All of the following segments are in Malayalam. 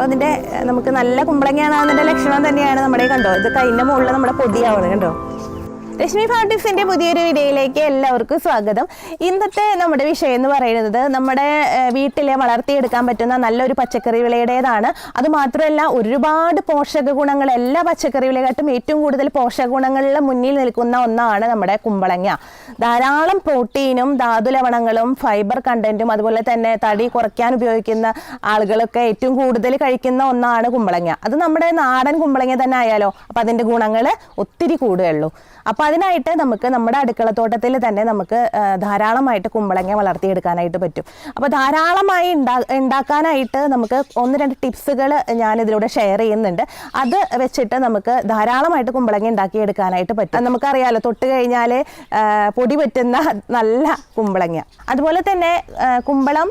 അതിന്റെ അതിന്റെ നമുക്ക് നല്ല കുമ്പളങ്ങയാണ് അതിന്റെ ലക്ഷണം തന്നെയാണ് നമ്മുടെ കണ്ടോ? ഇത് കൈന്റെ മുകളിൽ നമ്മുടെ പൊടിയാവുന്നത് കണ്ടോ? രശ്മി ഫാർട്ടിക്സിന്റെ പുതിയൊരു വീഡിയോയിലേക്ക് എല്ലാവർക്കും സ്വാഗതം. ഇന്നത്തെ നമ്മുടെ വിഷയം എന്ന് പറയുന്നത് നമ്മുടെ വീട്ടിലെ വളർത്തിയെടുക്കാൻ പറ്റുന്ന നല്ലൊരു പച്ചക്കറി വിളയുടേതാണ്. അത് മാത്രമല്ല ഒരുപാട് പോഷക ഗുണങ്ങൾ എല്ലാ പച്ചക്കറി വിളയെക്കാട്ടും ഏറ്റവും കൂടുതൽ പോഷക ഗുണങ്ങളിൽ മുന്നിൽ നിൽക്കുന്ന ഒന്നാണ് നമ്മുടെ കുമ്പളങ്ങ. ധാരാളം പ്രോട്ടീനും ധാതുലവണങ്ങളും ഫൈബർ കണ്ടന്റും അതുപോലെ തന്നെ തടി കുറയ്ക്കാൻ ഉപയോഗിക്കുന്ന ആളുകളൊക്കെ ഏറ്റവും കൂടുതൽ കഴിക്കുന്ന ഒന്നാണ് കുമ്പളങ്ങ. അത് നമ്മുടെ നാടൻ കുമ്പളങ്ങ തന്നെ ആയാലോ അപ്പൊ അതിന്റെ ഗുണങ്ങൾ ഒത്തിരി കൂടുകയുള്ളൂ. അപ്പോൾ അതിനായിട്ട് നമുക്ക് നമ്മുടെ അടുക്കളത്തോട്ടത്തിൽ തന്നെ നമുക്ക് ധാരാളമായിട്ട് കുമ്പളങ്ങ വളർത്തിയെടുക്കാനായിട്ട് പറ്റും. അപ്പോൾ ധാരാളമായി ഉണ്ടാ ഉണ്ടാക്കാനായിട്ട് നമുക്ക് ഒന്ന് രണ്ട് ടിപ്സുകൾ ഞാൻ ഇതിലൂടെ ഷെയർ ചെയ്യുന്നുണ്ട്. അത് വെച്ചിട്ട് നമുക്ക് ധാരാളമായിട്ട് കുമ്പളങ്ങ ഉണ്ടാക്കിയെടുക്കാനായിട്ട് പറ്റും. നമുക്കറിയാലോ തൊട്ട് കഴിഞ്ഞാൽ പൊടി പറ്റുന്ന നല്ല കുമ്പളങ്ങ. അതുപോലെ തന്നെ കുമ്പളം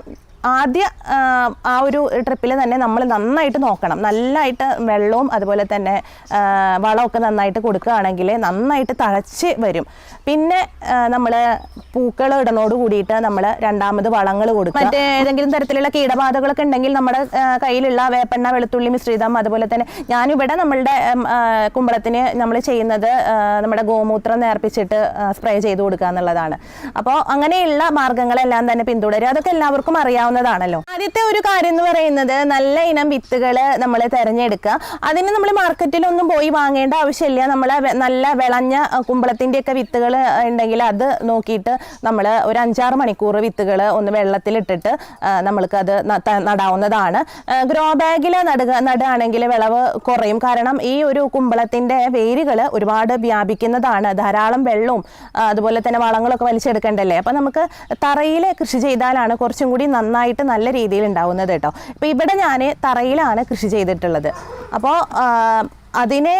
ആദ്യ ആ, ഒരു ട്രിപ്പിൽ തന്നെ നമ്മൾ നന്നായിട്ട് നോക്കണം. നല്ലതായിട്ട് വെള്ളവും അതുപോലെ തന്നെ വളമൊക്കെ നന്നായിട്ട് കൊടുക്കുകയാണെങ്കിൽ നന്നായിട്ട് തഴച്ച് വരും. പിന്നെ നമ്മൾ പൂക്കൾ ഇടനോട് കൂടിയിട്ട് നമ്മൾ രണ്ടാമത് വളങ്ങൾ കൊടുക്കുക. മറ്റേ ഏതെങ്കിലും തരത്തിലുള്ള കീടബാധകളൊക്കെ ഉണ്ടെങ്കിൽ നമ്മുടെ കയ്യിലുള്ള വേപ്പെണ്ണ വെളുത്തുള്ളി മിശ്രിതം അതുപോലെ തന്നെ ഞാനിവിടെ നമ്മളുടെ കുമ്പളത്തിന് നമ്മൾ ചെയ്യുന്നത് നമ്മുടെ ഗോമൂത്രം നേർപ്പിച്ചിട്ട് സ്പ്രേ ചെയ്ത് കൊടുക്കുക എന്നുള്ളതാണ്. അപ്പോൾ അങ്ങനെയുള്ള മാർഗങ്ങളെല്ലാം തന്നെ പിന്തുടരുക. അതൊക്കെ എല്ലാവർക്കും അറിയാവുന്നതാണല്ലോ. ആദ്യത്തെ ഒരു കാര്യം എന്ന് പറയുന്നത് നല്ല ഇനം വിത്തുകൾ നമ്മൾ തിരഞ്ഞെടുക്കുക. അതിന് നമ്മൾ മാർക്കറ്റിലൊന്നും പോയി വാങ്ങേണ്ട ആവശ്യമില്ല. നമ്മൾ നല്ല വിളഞ്ഞ കുമ്പളത്തിന്റെയൊക്കെ വിത്തുകൾ ഉണ്ടെങ്കിൽ അത് നോക്കിയിട്ട് നമ്മൾ ഒരു അഞ്ചാറ് മണിക്കൂർ വിത്തുകൾ ഒന്ന് വെള്ളത്തിലിട്ടിട്ട് നമ്മൾക്കത് നടാവുന്നതാണ്. ഗ്രോ ബാഗിൽ നടുക നടുകയാണെങ്കിൽ വിളവ് കുറയും. കാരണം ഈ ഒരു കുമ്പളത്തിന്റെ വേരുകൾ ഒരുപാട് വ്യാപിക്കുന്നതാണ്. ധാരാളം വെള്ളവും അതുപോലെ തന്നെ വളങ്ങളൊക്കെ വലിച്ചെടുക്കേണ്ടല്ലേ? അപ്പോൾ നമുക്ക് തറയിൽ കൃഷി ചെയ്താലാണ് കുറച്ചും കൂടി നന്നായിട്ട് നല്ല രീതിയിൽ ഉണ്ടാവുന്നത് കേട്ടോ. ഇപ്പോൾ ഇവിടെ ഞാൻ തറയിലാണ് കൃഷി ചെയ്തിട്ടുള്ളത്. അപ്പോൾ അതിനെ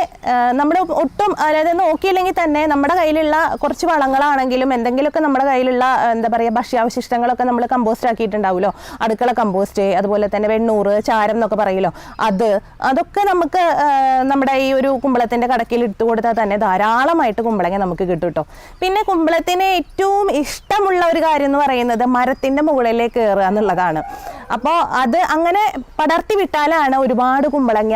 നമ്മൾ ഒട്ടും അതായത് നോക്കിയില്ലെങ്കിൽ തന്നെ നമ്മുടെ കയ്യിലുള്ള കുറച്ച് വളങ്ങളാണെങ്കിലും എന്തെങ്കിലുമൊക്കെ നമ്മുടെ കയ്യിലുള്ള എന്താ പറയുക ഭക്ഷ്യാവശിഷ്ടങ്ങളൊക്കെ നമ്മൾ കമ്പോസ്റ്റ് ആക്കിയിട്ടുണ്ടാവുമല്ലോ. അടുക്കള കമ്പോസ്റ്റ് അതുപോലെ തന്നെ വെണ്ണൂറ് ചാരം എന്നൊക്കെ പറയുമല്ലോ അത് അതൊക്കെ നമുക്ക് നമ്മുടെ ഈ ഒരു കുമ്പളത്തിന്റെ കടക്കിൽ ഇട്ടു കൊടുത്താൽ തന്നെ ധാരാളമായിട്ട് കുമ്പളങ്ങ നമുക്ക് കിട്ടും കേട്ടോ പിന്നെ കുമ്പളത്തിന് ഏറ്റവും ഇഷ്ടമുള്ള ഒരു കാര്യം എന്ന് പറയുന്നത് മരത്തിന്റെ മുകളിലേക്ക് കയറുക എന്നുള്ളതാണ്. അപ്പോൾ അത് അങ്ങനെ പടർത്തി വിട്ടാലാണ് ഒരുപാട് കുമ്പളങ്ങ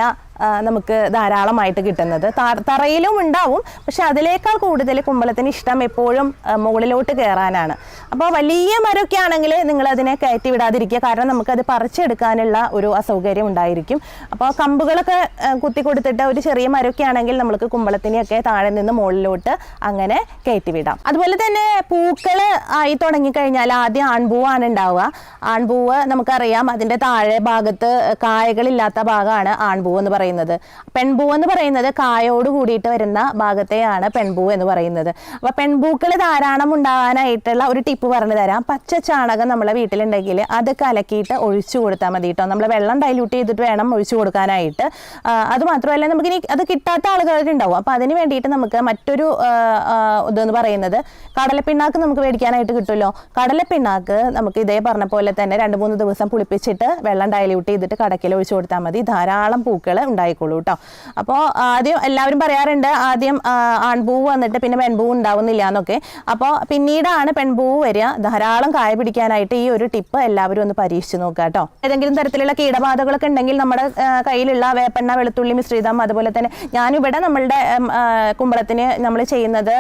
നമുക്ക് ധാരാളമായിട്ട് കിട്ടുന്നത്. തറയിലും ഉണ്ടാവും പക്ഷെ അതിലേക്കാൾ കൂടുതൽ കുമ്പളത്തിന് ഇഷ്ടം എപ്പോഴും മുകളിലോട്ട് കയറാനാണ് അപ്പോൾ വലിയ മരമൊക്കെ ആണെങ്കിൽ നിങ്ങൾ അതിനെ കയറ്റി വിടാതിരിക്കുക. കാരണം നമുക്കത് പറിച്ചെടുക്കാനുള്ള ഒരു അസൗകര്യം ഉണ്ടായിരിക്കും. അപ്പോൾ കമ്പുകളൊക്കെ കുത്തി കൊടുത്തിട്ട് ഒരു ചെറിയ മരമൊക്കെ ആണെങ്കിൽ നമുക്ക് കുമ്പളത്തിനെയൊക്കെ താഴെ നിന്ന് മുകളിലോട്ട് അങ്ങനെ കയറ്റി വിടാം. അതുപോലെ തന്നെ പൂക്കൾ ആയി തുടങ്ങിക്കഴിഞ്ഞാൽ ആദ്യം ആൺപൂവാണ് ഉണ്ടാവുക. ആൺപൂവ് നമുക്കറിയാം അതിന്റെ താഴെ ഭാഗത്ത് കായകളില്ലാത്ത ഭാഗമാണ് ആൺപൂവ് എന്ന് പറയുന്നത്. പെൺപൂവ് എന്ന് പറയുന്നത് കായോട് കൂടിയിട്ട് വരുന്ന ഭാഗത്തെയാണ് പെൺപൂ എന്ന് പറയുന്നത്. അപ്പോൾ പെൺപൂക്കൾ ധാരാളം ഉണ്ടാകാനായിട്ടുള്ള ഒരു ടിപ്പ് പറഞ്ഞു തരാം. പച്ച ചാണകം നമ്മളെ വീട്ടിലുണ്ടെങ്കിൽ അത് കലക്കിയിട്ട് ഒഴിച്ചു കൊടുത്താൽ മതി കേട്ടോ നമ്മൾ വെള്ളം ഡൈല്യൂട്ട് ചെയ്തിട്ട് വേണം ഒഴിച്ചു കൊടുക്കാനായിട്ട്. അത് മാത്രമല്ല നമുക്ക് ഇനി അത് കിട്ടാത്ത ആളുകളുണ്ടാവും ഉണ്ടാവും. അപ്പോൾ അതിന് വേണ്ടിയിട്ട് നമുക്ക് മറ്റൊരു ഇതെന്ന് പറയുന്നത് കടലപ്പിണ്ണാക്ക് നമുക്ക് മേടിക്കാനായിട്ട് കിട്ടുമല്ലോ. കടലപ്പിണ്ണാക്ക് നമുക്ക് ഇതേ പറഞ്ഞ പോലെ തന്നെ രണ്ട് മൂന്ന് ദിവസം പുളിപ്പിച്ചിട്ട് വെള്ളം ഡൈല്യൂട്ട് ചെയ്തിട്ട് കടക്കിൽ ഒഴിച്ചു കൊടുത്താൽ മതി. ധാരാളം പൂക്കൾ ഉണ്ടായിക്കോളൂ കേട്ടോ അപ്പോൾ ആദ്യം എല്ലാവരും പറയാറുണ്ട് ആദ്യം ആൺപൂവ് വന്നിട്ട് പിന്നെ പെൺപൂവ് ഉണ്ടാവുന്നില്ല എന്നൊക്കെ. അപ്പോൾ പിന്നീടാണ് പെൺപൂവ് വരിക. ധാരാളം കായ പിടിക്കാനായിട്ട് ഈ ഒരു ടിപ്പ് എല്ലാവരും ഒന്ന് പരീക്ഷിച്ച് നോക്കുക കേട്ടോ ഏതെങ്കിലും തരത്തിലുള്ള കീടബാധകളൊക്കെ ഉണ്ടെങ്കിൽ നമ്മുടെ കയ്യിലുള്ള വേപ്പെണ്ണ വെളുത്തുള്ളി മിശ്രിതം അതുപോലെ തന്നെ ഞാനിവിടെ നമ്മളുടെ കുമ്പളത്തിന് നമ്മൾ ചെയ്യുന്നത്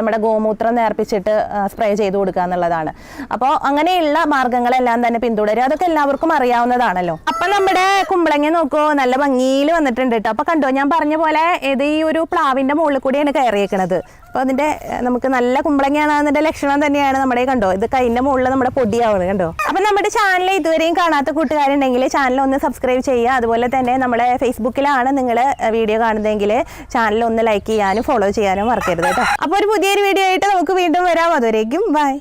നമ്മുടെ ഗോമൂത്രം നേർപ്പിച്ചിട്ട് സ്പ്രേ ചെയ്ത് കൊടുക്കുക എന്നുള്ളതാണ്. അപ്പോൾ അങ്ങനെയുള്ള മാർഗങ്ങളെല്ലാം തന്നെ പിന്തുടരുക. അതൊക്കെ എല്ലാവർക്കും അറിയാവുന്നതാണല്ലോ. അപ്പൊ നമ്മുടെ കുമ്പളങ്ങ നോക്കുമോ നല്ല ഭംഗിയിൽ വന്നിട്ടുണ്ട് കേട്ടോ അപ്പോൾ കണ്ടോ ഞാൻ പറഞ്ഞ പോലെ ഇത് ഈ ഒരു പ്ലാവിന്റെ മുകളിൽ കൂടിയാണ് കയറിയേക്കണത്. അപ്പോൾ അതിന്റെ നമുക്ക് നല്ല കുമ്പളങ്ങയാണെന്നതിന്റെ ലക്ഷണം തന്നെയാണ് നമ്മുടെ കണ്ടോ ഇത് കൈന്റെ മുകളിൽ നമ്മുടെ പൊടിയാവുന്നത് കണ്ടോ. അപ്പൊ നമ്മുടെ ചാനൽ ഇതുവരെയും കാണാത്ത കൂട്ടുകാരുണ്ടെങ്കിൽ ചാനൽ ഒന്ന് സബ്സ്ക്രൈബ് ചെയ്യുക. അതുപോലെ തന്നെ നമ്മുടെ ഫേസ്ബുക്കിലാണ് നിങ്ങൾ വീഡിയോ കാണുന്നതെങ്കിൽ ചാനൽ ഒന്ന് ലൈക്ക് ചെയ്യാനും ഫോളോ ചെയ്യാനും മറക്കരുത് കേട്ടോ അപ്പോൾ ഒരു പുതിയൊരു വീഡിയോ ആയിട്ട് നമുക്ക് വീണ്ടും വരാം. അതുവരേക്കും ബൈ